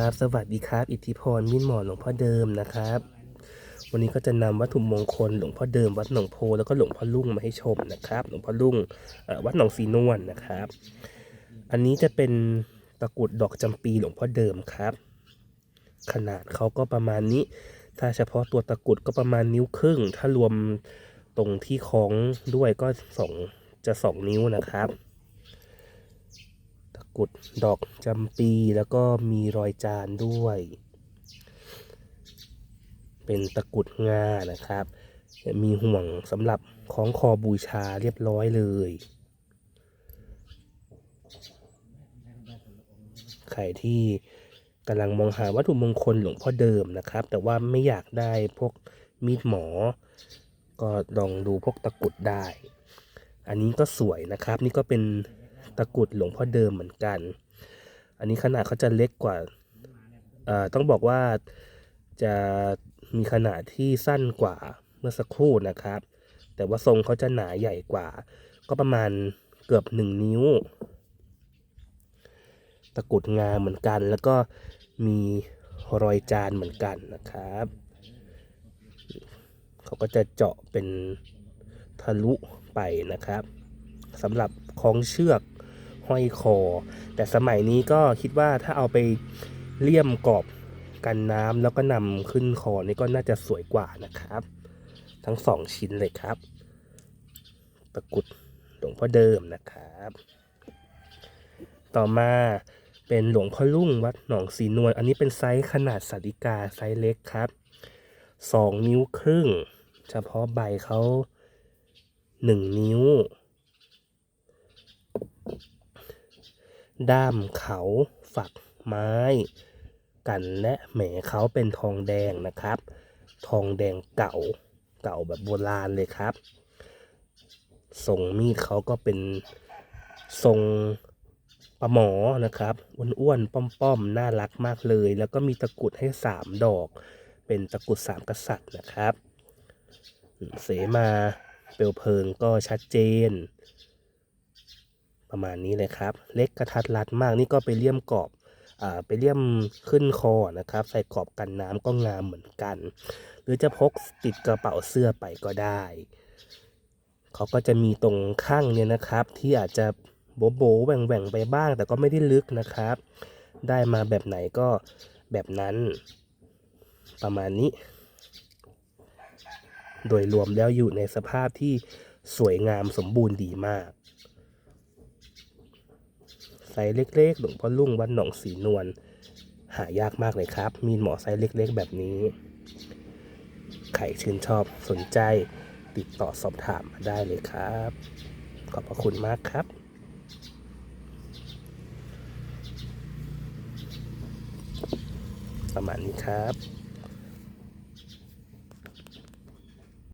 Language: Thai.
ครับสวัสดีครับ อิทธิพรมินหมอหลวงพ่อเดิมนะครับ วันนี้ก็จะนำวัตถุมงคลหลวงพ่อเดิมวัดหนองโพแล้วก็หลวงพ่อลุ่งมาให้ชมนะครับ หลวงพ่อลุ่งวัดหนองสีนวลนะครับ อันนี้จะเป็นตะกรุดดอกจำปีหลวงพ่อเดิมครับ ขนาดเขาก็ประมาณนี้ ถ้าเฉพาะตัวตะกรุดก็ประมาณนิ้วครึ่ง ถ้ารวมตรงที่คล้องด้วยก็สองจะสองนิ้วนะครับ กรุดดอกจำปีแล้วก็มีรอยจานด้วย เป็นตะกุดงานะครับ มีห่วงสำหรับคล้องคอบูชาเรียบร้อยเลย ใครที่กำลังมองหาวัตถุมงคลหลวงพ่อเดิมนะครับ แต่ว่าไม่อยากได้พวกมีดหมอ ก็ลองดูพวกตะกุดได้ อันนี้ก็สวยนะครับ นี่ก็เป็น ตะกุดหลวงพ่อเดิมเหมือนกัน อันนี้ขนาดเขาจะเล็กกว่าต้องบอกว่าจะมีขนาดที่สั้นกว่าเมื่อสักครู่นะครับ แต่ว่าทรงเขาจะหนาใหญ่กว่า ก็ประมาณเกือบหนึ่งนิ้ว ตะกุดงาเหมือนกัน แล้วก็มีรอยจานเหมือนกันนะครับ เขาก็จะเจาะเป็นทะลุไปนะครับสำหรับคล้องเชือก ห้อยคอ แต่สมัยนี้ก็คิดว่าถ้าเอาไปเลี่ยมกรอบกันน้ำแล้วก็นำขึ้นคอนี่ก็น่าจะสวยกว่านะครับ ทั้งสองชิ้นเลยครับ ตะกุดหลวงพ่อเดิมนะครับ ต่อมาเป็นหลวงพ่อลุ่งวัดหนองสีนวลอันนี้เป็นไซส์ขนาดสาริกาไซส์เล็กครับสองนิ้วครึ่ง เฉพาะใบเขาหนึ่งนิ้ว ด้ามเขาฝักไม้ กันและแหมเขาเป็นทองแดงนะครับ ทองแดงเก่าเก่าแบบโบราณเลยครับ ทรงมีดเขาก็เป็นทรงปลาหมอนะครับอ้วนๆป้อมๆน่ารักมากเลย แล้วก็มีตะกุดให้สามดอก เป็นตะกุดสามกษัตริย์นะครับ เสมาเปลวเพลิงก็ชัดเจน ประมาณนี้เลยครับ เล็กกระทัดรัดมากนี่ก็ไปเลี่ยมกรอบอ่าไปเลี่ยมขึ้นคอนะครับ ใส่กรอบกันน้ำก็งามเหมือนกัน หรือจะพกติดกระเป๋าเสื้อไปก็ได้เขาก็จะมีตรงข้างเนี่ยนะครับ ที่อาจจะโบโบแหว่งแหว่งไปบ้าง แต่ก็ไม่ได้ลึกนะครับ ได้มาแบบไหนก็แบบนั้นประมาณนี้ โดยรวมแล้วอยู่ในสภาพที่สวยงามสมบูรณ์ดีมาก ไซส์เล็กๆหลวงพ่อลุ่งวัดหนองสีนวลหายากมากเลยครับ มีหมอไซส์เล็กๆ แบบนี้ ใครชื่นชอบสนใจติดต่อสอบถามมาได้เลยครับ ขอบพระคุณมากครับประมาณนี้ครับ